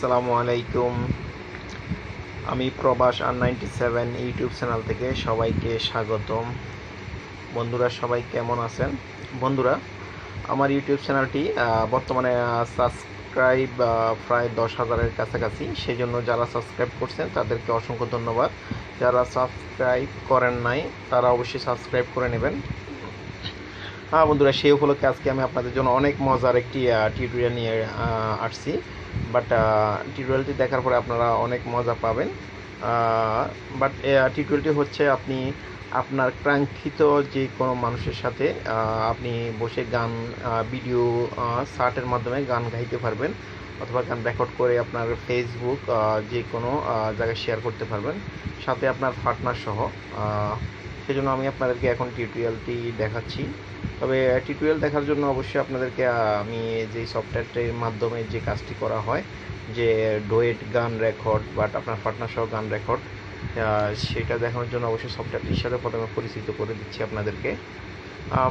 আসসালামু আলাইকুম। আমি প্রবাস আর নাইনটি সেভেন ইউটিউব চ্যানেল থেকে সবাইকে স্বাগতম। বন্ধুরা, সবাই কেমন আছেন? বন্ধুরা, আমার ইউটিউব চ্যানেলটি বর্তমানে সাবস্ক্রাইব প্রায় দশ হাজারের কাছাকাছি। সেই জন্য যারা সাবস্ক্রাইব করছেন, তাদেরকে অসংখ্য ধন্যবাদ। যারা সাবস্ক্রাইব করেন নাই, তারা অবশ্যই সাবস্ক্রাইব করে নেবেন। হ্যাঁ বন্ধুরা, সেই উপলক্ষে আজকে আমি আপনাদের জন্য অনেক মজার একটি টিউটোরিয়াল নিয়ে আসছি। বাট টিউটোরিয়ালটি দেখার পরে আপনারা অনেক মজা পাবেন। বাট টিউটোরিয়ালটি হচ্ছে আপনি, আপনার কাঙ্ক্ষিত যে কোনো মানুষের সাথে আপনি বসে গান ভিডিও সার্টের মাধ্যমে গান গাইতে পারবেন। অথবা গান রেকর্ড করে আপনার ফেসবুক যে কোনো জায়গায় শেয়ার করতে পারবেন। সাথে আপনার পার্টনার সহ সেজন্য আমি আপনাদেরকে এখন টিউটোরিয়ালটি দেখাচ্ছি। তবে টিউটোরিয়াল দেখার জন্য অবশ্যই আপনাদেরকে আমি যেই সফটওয়্যারটির মাধ্যমে যে কাজটি করা হয়, যে ডোয়েট গান রেকর্ড বাট আপনার পার্টনার সহ গান রেকর্ড সেটা দেখানোর জন্য অবশ্যই সফটওয়্যারটির সাথে প্রথমে পরিচিত করে দিচ্ছি আপনাদেরকে।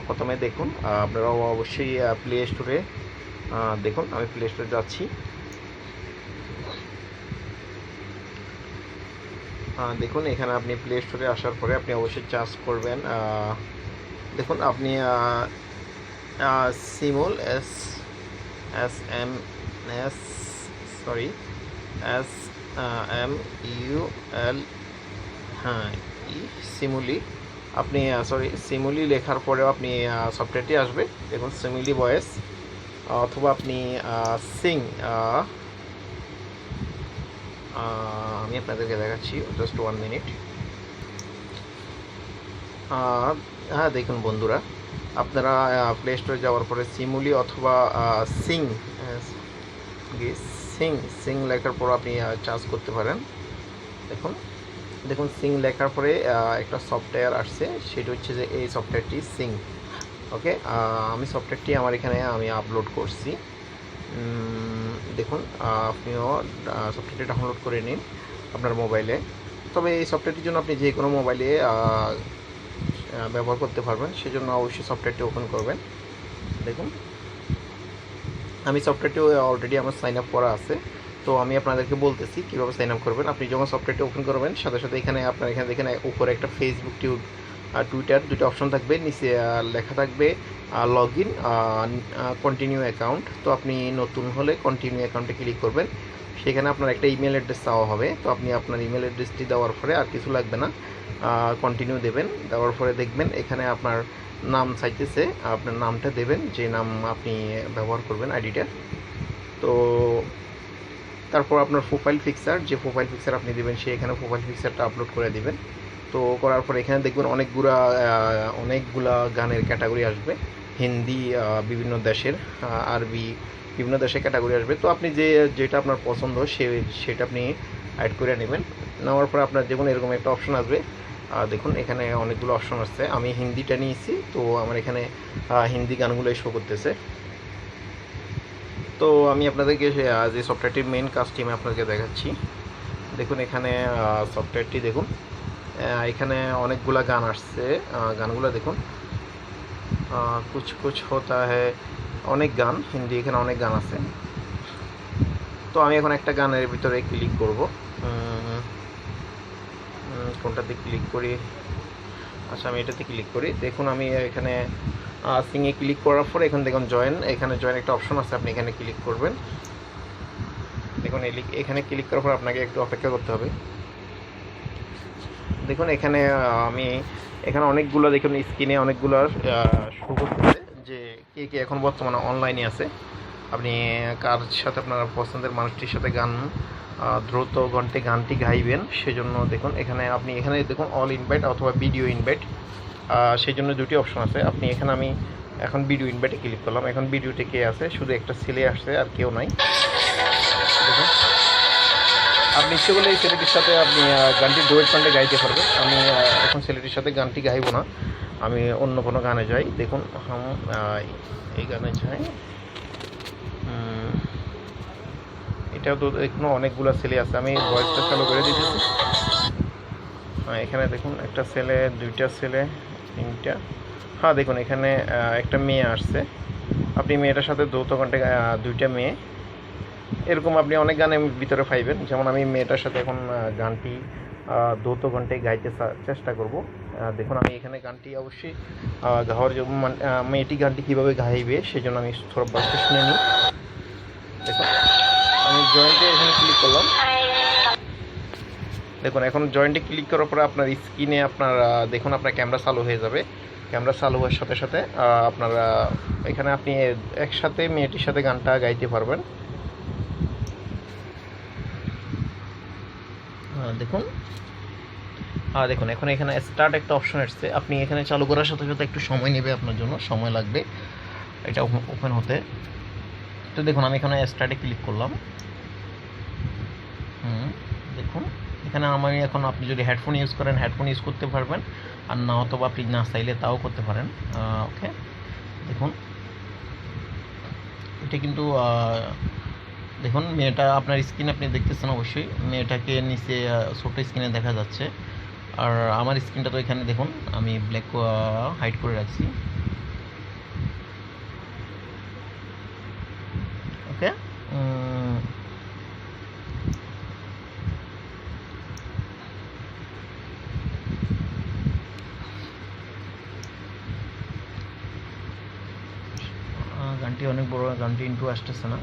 প্রথমে দেখুন আপনারা অবশ্যই প্লে স্টোরে দেখুন, আমি প্লে স্টোরে যাচ্ছি। দেখুন, এখানে আপনি প্লে স্টোরে আসার পরে আপনি অবশ্যই চার্জ করবেন দেখুন, আপনি সিমুল S S M S sorry S M U L হ্যাঁ ই সিমুলি আপনি সরি সিমুলি লেখার পরেও আপনি সফটওয়্যারটি আসবে। দেখুন সিমুলি ভয়েস অথবা আপনি সিং আমি আপনাদেরকে দেখাচ্ছি জাস্ট ওয়ান মিনিট হ্যাঁ দেখুন বন্ধুরা, আপনারা প্লে স্টোরে যাওয়ার পরে সিমুলি অথবা সিং সিং সিং লেখার পর আপনি চার্জ করতে পারেন। দেখুন দেখুন সিং লেখার পরে একটা সফটওয়্যার আসছে, সেটা হচ্ছে যে এই সফটওয়্যারটি সিং ওকে আমি সফটওয়্যারটি আমার এখানে আমি আপলোড করছি। দেখুন আপনিও সফটওয়্যারটি ডাউনলোড করে নিন আপনার মোবাইলে তবে এই সফটওয়্যারটির জন্য আপনি যে কোনো মোবাইলে ব্যবহার করতে পারবেন, সেজন্য অবশ্যই সফটওয়্যারটি ওপেন করবেন। দেখুন, আমি সফটওয়্যারটি অলরেডি আমার সাইন আপ করা আছে। তো আমি আপনাদেরকে বলতেছি কীভাবে সাইন আপ করবেন। আপনি যখন সফটওয়্যারটি ওপেন করবেন, সাথে সাথে এখানে আপনার, এখানে দেখেন, উপরে একটা ফেসবুক টিউ আর টুইটার দুটো অপশন থাকবে, নিচে লেখা থাকবে লগ ইন কন্টিনিউ অ্যাকাউন্ট তো আপনি নতুন হলে কন্টিনিউ অ্যাকাউন্টে ক্লিক করবেন। সেখানে আপনার একটা ইমেল অ্যাড্রেস চাওয়া হবে। তো আপনি আপনার ইমেল অ্যাড্রেসটি দেওয়ার পরে আর কিছু লাগবে না। কন্টিনিউ দেবেন। দেওয়ার পরে দেখবেন এখানে আপনার নাম চাইতেছে, আপনার নামটা দেবেন, যে নাম আপনি ব্যবহার করবেন আইডিটা তো তারপর আপনার প্রোফাইল পিকচার যে প্রোফাইল পিকচার আপনি দেবেন, সে এখানে প্রোফাইল পিকচারটা আপলোড করে দিবেন। তো করার পর এখানে দেখবেন অনেকগুলা অনেকগুলা গানের ক্যাটাগরি আসবে। হিন্দি বিভিন্ন দেশের আরবি, বিভিন্ন দেশের ক্যাটাগরি আসবে। তো আপনি যে, যেটা আপনার পছন্দ, সে, সেটা আপনি অ্যাড করে নেবেন। নেওয়ার পর আপনার যে কোনো এরকম একটা অপশন আসবে। দেখুন এখানে অনেকগুলো অপশন আসছে। আমি হিন্দিটা নিয়েছি, তো আমার এখানে হিন্দি গানগুলোই শো করতেছে। তো আমি আপনাদেরকে যে সফটওয়্যারটির মেন কাজটি আমি আপনাদেরকে দেখাচ্ছি। দেখুন এখানে সফটওয়্যারটি দেখুন। এখানে অনেকগুলা গান আসছে। গানগুলো দেখুন। কুছ কুছ হতা হ্যায়। অনেক গান, হিন্দি এখানে অনেক গান আছে। তো আমি এখন একটা গানের ভিতরে ক্লিক করব। কোনটাতে ক্লিক করি? আচ্ছা আমি এটাতে ক্লিক করি। দেখুন, আমি এখানে সিংয়ে ক্লিক করার পরে এখানে দেখুন জয়েন, এখানে জয়েন একটা অপশন আছে, আপনি এখানে ক্লিক করবেন। দেখুন এখানে ক্লিক করার পর আপনাকে একটু অপেক্ষা করতে হবে। দেখুন, এখানে আমি এখানে অনেকগুলো, দেখুন স্ক্রিনে অনেকগুলো শো করতেছে যে কে কে এখন বর্তমানে অনলাইনে আছে। আপনি কার সাথে আপনার পছন্দের মানুষটির সাথে গান দ্রুত ঘন্টে গানটি গাইবেন, সেজন্য দেখুন, এখানে আপনি, এখানে দেখুন অল ইনভাইট অথবা ভিডিও ইনভাইট সেই জন্য দুটি অপশন আছে। আপনি, এখানে আমি এখন ভিডিও ইনভাইটে ক্লিক করলাম। এখন ভিডিওতে কে আছে? শুধু একটা ছেলে আসছে আর কেউ নাই। আপনি ইচ্ছে করলে এই ছেলেটির সাথে আপনি গানটি ডুয়েট কন্টে গাইতে পারবেন। আমি এখন ছেলেটির সাথে গানটি গাইবো না। আমি অন্য কোনো গানে যাই। দেখুন হাম এই গানে যাই। এটাও তো এখনও অনেকগুলো ছেলে আছে। আমি ভয়েসটা চালু করে দিতেছি। এখানে দেখুন, একটা ছেলে, দুইটা ছেলে, তিনটা। হ্যাঁ দেখুন, এখানে একটা মেয়ে আসছে। আপনি মেয়েটার সাথে যৌথ কন্ট্যাক্ট দুইটা মেয়ে। এরকম আপনি অনেক গানের ভিতরে পাইবেন। যেমন আমি মেয়েটার সাথে এখন গানটি দ্রুত ঘন্টায় গাইতে চেষ্টা করব। দেখুন, আমি এখানে গানটি অবশ্যই গাওয়ার জন্য মেয়েটি গানটি কীভাবে গাইবে সেজন্য আমি বাসটা শুনে নিই। দেখুন, আমি জয়েন্টে এখানে ক্লিক করলাম। দেখুন, এখন জয়েন্টে ক্লিক করার পরে আপনার স্ক্রিনে আপনার দেখুন, আপনার ক্যামেরা চালু হয়ে যাবে। ক্যামেরা চালু হওয়ার সাথে সাথে আপনার এখানে আপনি একসাথে মেয়েটির সাথে গানটা গাইতে পারবেন। দেখুন। দেখুন, এখন এখানে স্টার্ট একটা অপশন এসছে। আপনি এখানে চালু করার সাথে সাথে একটু সময় নেবে আপনার জন্য, সময় লাগবে। এটা ওপেন হতে। তো দেখুন, আমি এখানে স্টার্টে ক্লিক করলাম। হুম, দেখুন। এখানে আমি এখন আপনি যদি হেডফোন ইউজ করেন হেডফোন ইউজ করতে পারবেন। আর না অথবা আপনি না চাইলে তাও করতে পারেন। ওকে দেখুন। এটা কিন্তু দেখুন, মেয়েটা আপনার স্ক্রিন আপনি দেখতেছেন অবশ্যই। মেয়েটাকে নিচে ছোট স্ক্রিনে দেখা যাচ্ছে। আর আমার স্ক্রিনটা তো এখানে দেখুন, আমি ব্ল্যাক হাইড করে রাখছি। ওকে? গানটি অনেক বড়, গানটি ইন্টু আসতেছে না।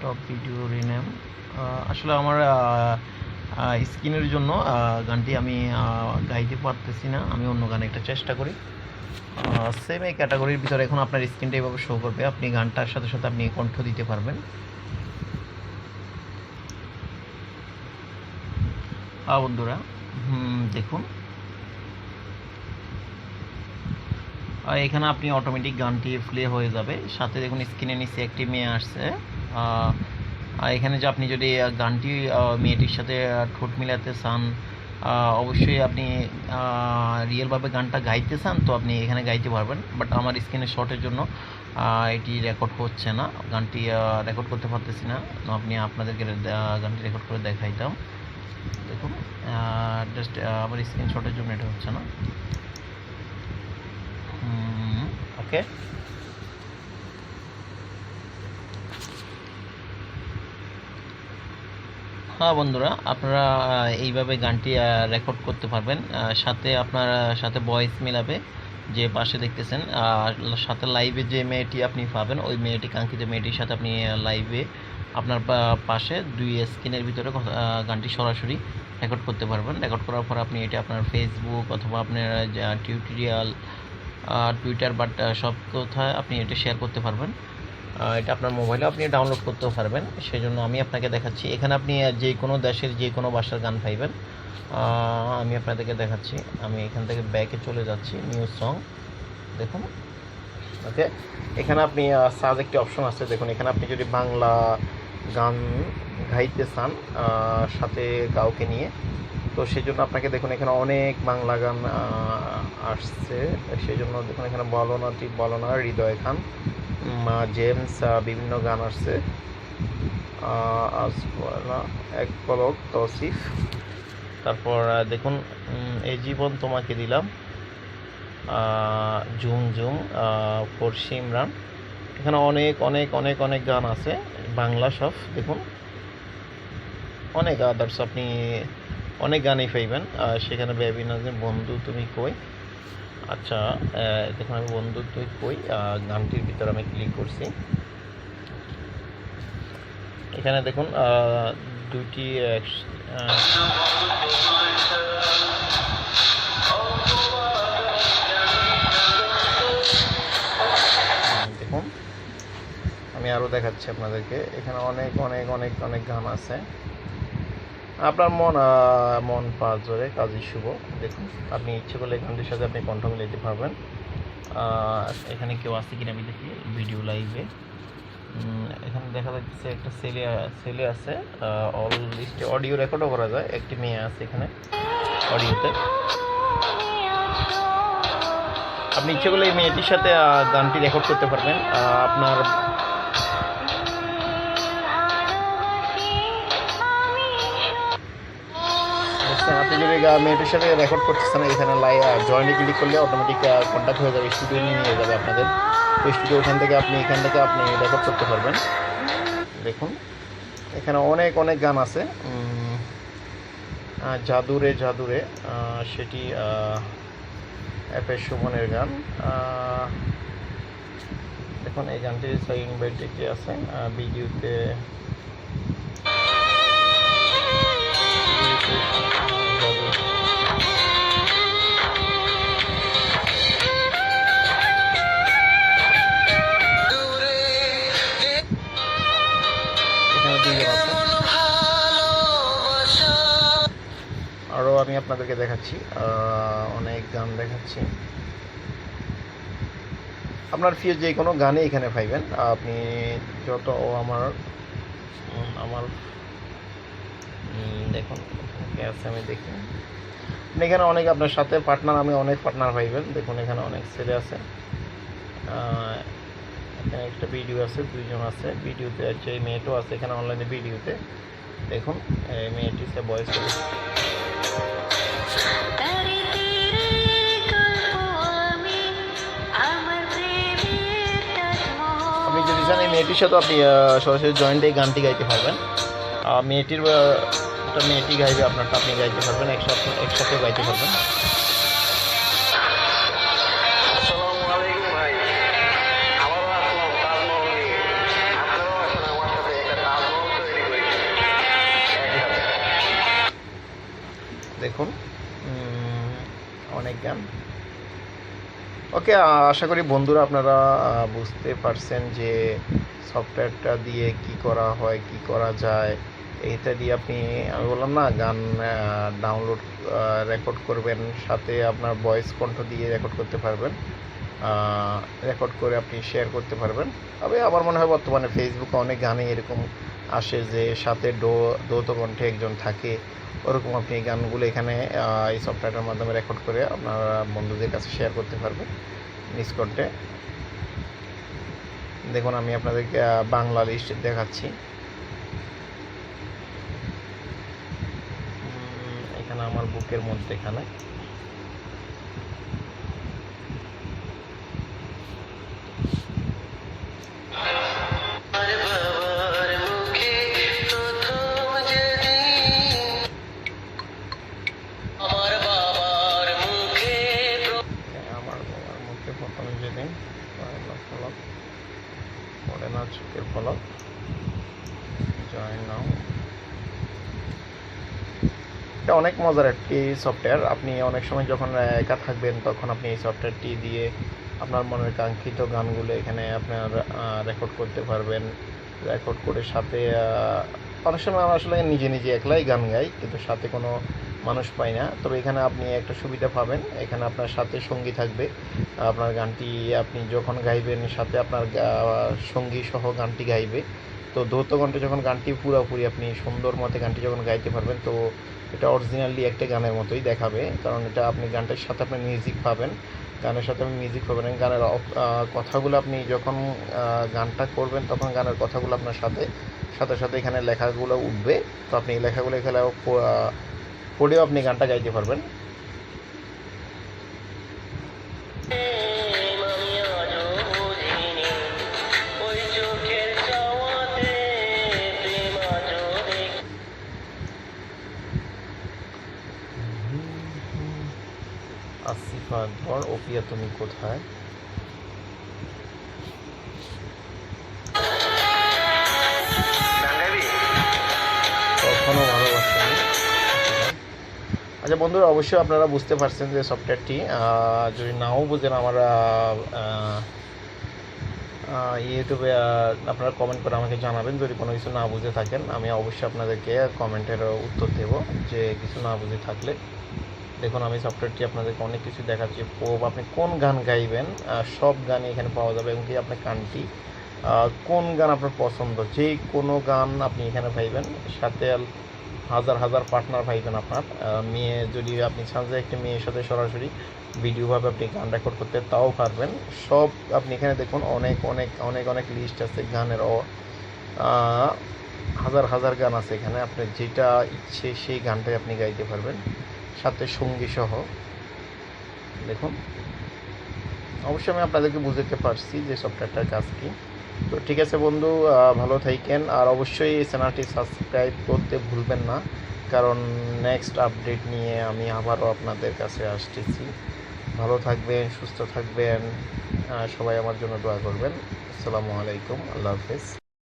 টপ ভিডিও রিনেম আসলে আমার স্ক্রিনের জন্য গানটি আমি গাইতে পারতেছি না। আমি অন্য গানে একটা চেষ্টা করি। সেম এই ক্যাটাগরির ভিতরে এখন আপনার স্ক্রিনটা এভাবে শো করবে। আপনি গানটার সাথে সাথে আপনি কণ্ঠ দিতে পারবেন। বন্ধুরা দেখুন। এখানে আপনি অটোমেটিক গানটি প্লে হয়ে যাবে। সাথে দেখুন স্ক্রিনে নিচে একটি মেয়ে আসছে। এখানে যে আপনি যদি গানটি মেয়েটির সাথে ঠোঁট মিলাতে চান অবশ্যই আপনি রিয়েলভাবে গানটা গাইতে চান, তো আপনি এখানে গাইতে পারবেন। বাট আমার স্ক্রিনে শর্টের জন্য এটি রেকর্ড হচ্ছে না। গানটি রেকর্ড করতে পারতেছি না। আপনি আপনাদেরকে গানটি রেকর্ড করে দেখাইতাম। দেখুন জাস্ট আমার স্ক্রিন শটের জন্য এটা হচ্ছে না। ওকে। হ্যাঁ বন্ধুরা, আপনারা এইভাবে গানটি রেকর্ড করতে পারবেন। সাথে আপনার, সাথে ভয়েস মেলাবে, যে পাশে দেখতেছেন। সাথে লাইভে যে মেয়েটি আপনি পাবেন, ওই মেয়েটি, কাঙ্ক্ষিত মেয়েটির সাথে আপনি লাইভে আপনার পাশে দুই স্ক্রিনের ভিতরে গানটি সরাসরি রেকর্ড করতে পারবেন। রেকর্ড করার পর আপনি এটা আপনার ফেসবুক অথবা আপনার টিউটোরিয়াল টুইটার বাট সব কোথায় আপনি এটা শেয়ার করতে পারবেন। এটা আপনার মোবাইলে আপনি ডাউনলোড করতেও পারবেন। সেই জন্য আমি আপনাকে দেখাচ্ছি। এখানে আপনি যে কোনো দেশের যে কোনো ভাষার গান পাইবেন। আমি আপনাদেরকে দেখাচ্ছি। আমি এখান থেকে ব্যাকে চলে যাচ্ছি নিউজ সং দেখুন। ওকে এখানে আপনি সার্চ একটি অপশন আছে। দেখুন, এখানে আপনি যদি বাংলা গান গাইতে চান সাথে কাউকে নিয়ে, তো সেই জন্য আপনাকে দেখুন, এখানে অনেক বাংলা গান আসছে। সেই জন্য দেখুন, এখানে বলো না ঠিক বলো হৃদয় খান। জেমস বিভিন্ন গান আসছে। এক পলক তসিফ। তারপর দেখুন এই জীবন তোমাকে দিলাম। ঝুম ঝুম ফরসি ইমরান। এখানে অনেক অনেক অনেক অনেক গান আছে। বাংলা সব, দেখুন। অনেক আদার্স আপনি অনেক গানই পাইবেন। সেখানে বেবি বন্ধু তুমি কই? আচ্ছা দেখুন, আমি বন্ধু তুই কই গানটির ভিতরে আমি ক্লিক করছি। এখানে দেখুন দুইটি দেখুন, আমি আরও দেখাচ্ছি আপনাদেরকে। এখানে অনেক অনেক অনেক অনেক গান আছে। আপনার মন মন পা জোরে কাজী শুভ। দেখুন, আপনি ইচ্ছে করলে গানটির সাথে আপনি কণ্ঠ মিলাইতে পারবেন। এখানে কেউ আছে কিনা আমি দেখি, ভিডিও লাইভে। এখানে দেখা যাচ্ছে একটা ছেলে ছেলে আছে অল লিস্টে অডিও রেকর্ডও করা যায়। একটি মেয়ে আছে এখানে অডিওতে আপনি ইচ্ছে করলে এই মেয়েটির সাথে গানটি রেকর্ড করতে পারবেন। আপনার বুঝতে বুঝছেন আপনি যদি মেয়েটির সাথে রেকর্ড করতেছেন এখানে লাই জয়েন্টে ক্লিক করলে অটোমেটিক কন্ট্যাক্ট হয়ে যাবে স্টুডিও নিয়ে যাবে আপনাদের। স্টুডিও ওখান থেকে আপনি এখান থেকে আপনি রেকর্ড করতে পারবেন। দেখুন এখানে অনেক অনেক গান আছে। জাদুরে জাদুরে সেটি এস সুমনের গান। দেখুন এই গানটি সাইন বেডে আছে? আহ, ভিডিওতে আপনাদেরকে দেখাচ্ছি অনেক গান দেখাচ্ছি। আপনার প্রিয় যে কোনো গানে এখানে পাইবেন, আপনি যত আমার আমার দেখুন আছে, আমি দেখি। এখানে অনেক, আপনার সাথে পার্টনার আমি অনেক পার্টনার পাইবেন। দেখুন, এখানে অনেক ছেলে আছে। এখানে একটা ভিডিও আছে, দুইজন আছে। ভিডিওতে আছে এই মেয়েটাও আছে, এখানে অনলাইনে ভিডিওতে দেখুন মেয়েটি সে বয়স আপনি যদি চান এই মেয়েটির সাথে আপনি সরাসরি জয়েন্টে এই গানটি গাইতে পারবেন। মেয়েটির মেয়েটি গাইবে আপনারটা, আপনি গাইতে পারবেন, একসাথে একসাথে গাইতে পারবেন। গান ওকে আশা করি বন্ধুরা আপনারা বুঝতে পারছেন যে সফটওয়্যারটা দিয়ে কি করা হয়, কি করা যায়। এইটা দিয়ে আপনি, আমি বললাম না, গান ডাউনলোড রেকর্ড করবেন, সাথে আপনার ভয়েস কণ্ঠ দিয়ে রেকর্ড করতে পারবেন। রেকর্ড করে আপনি শেয়ার করতে পারবেন। তবে আমার মনে হয় বর্তমানে ফেসবুকে অনেক গানে এরকম আসে যে সাথে ডো দৌত কণ্ঠে একজন থাকে। ওরকম আপনি গানগুলো এখানে এই সফটওয়্যারটার মাধ্যমে রেকর্ড করে আপনার বন্ধুদের কাছে শেয়ার করতে পারবেন করতে দেখুন, আমি আপনাদেরকে বাংলা লিস্ট দেখাচ্ছি। এখানে আমার বুকের মধ্যে এখানে। মজার একটি সফটওয়্যার আপনি অনেক সময় যখন একা থাকবেন, তখন আপনি এই সফটওয়্যারটি দিয়ে আপনার মনের কাঙ্ক্ষিত গানগুলো এখানে আপনার রেকর্ড করতে পারবেন। রেকর্ড করে সাথে অনেক সময় আমরা আসলে নিজে নিজে একলাই গান গাই, কিন্তু সাথে কোনো মানুষ পাই না। তবে এখানে আপনি একটা সুবিধা পাবেন। এখানে আপনার সাথে সঙ্গী থাকবে। আপনার গানটি আপনি যখন গাইবেন, সাথে আপনার সঙ্গী সহ গানটি গাইবে। তো দৌত কণ্ঠে যখন গানটি পুরোপুরি আপনি সুন্দর মতে গানটি যখন গাইতে পারবেন, তো এটা অরিজিনালি একটা গানের মতোই দেখাবে, কারণ এটা আপনি গানটার সাথে আপনি মিউজিক পাবেন। গানের সাথে আপনি মিউজিক পাবেন গানের কথাগুলো আপনি যখন গানটা করবেন তখন গানের কথাগুলো আপনার সাথে সাথে সাথে এখানে লেখাগুলো উঠবে। তো আপনি এই লেখাগুলো এখানে পড়েও আপনি গানটা গাইতে পারবেন। আসিফা ধর ওপিয়া তুমি কোথায়? কখনো আচ্ছা বন্ধুরা অবশ্যই আপনারা বুঝতে পারছেন যে সফটওয়্যারটি যদি নাও বুঝেন আমার ইউটিউবে আপনারা কমেন্ট করে আমাকে জানাবেন। যদি কোনো কিছু না বুঝে থাকেন আমি অবশ্যই আপনাদেরকে কমেন্টের উত্তর দেব যে কিছু না বুঝে থাকলে। দেখুন, আমি সফটওয়্যারটি আপনাদেরকে অনেক কিছু দেখাচ্ছি। পোপ আপনি কোন গান গাইবেন? সব গানই এখানে পাওয়া যাবে, এবং কি আপনার গানটি কোন গান আপনার পছন্দ? যে কোনো গান আপনি এখানে পাইবেন। সাথে হাজার হাজার পার্টনার পাইবেন আপনার। মেয়ে, যদি আপনি চান যে একটি মেয়ের সাথে সরাসরি ভিডিওভাবে আপনি গান রেকর্ড করতে, তাও পারবেন। সব আপনি এখানে দেখুন, অনেক অনেক অনেক অনেক লিস্ট আছে গানের। হাজার হাজার গান আছে এখানে। আপনার যেটা ইচ্ছে সেই গানটাই আপনি গাইতে পারবেন। সাথে সঙ্গী সহ দেখুন। অবশ্যই আমি আপনাদেরকে বুঝতে পারছি যে সফটওয়্যারটার কাজ কি। তো ঠিক আছে বন্ধু ভালো থাকেন। আর অবশ্যই এই চ্যানেলটি সাবস্ক্রাইব করতে ভুলবেন না। কারণ নেক্সট আপডেট নিয়ে আমি আবারও আপনাদের কাছে আসতেছি। ভালো থাকবেন, সুস্থ থাকবেন। সবাই আমার জন্য দোয়া করবেন। আসসালামু আলাইকুম। আল্লাহ হাফেজ।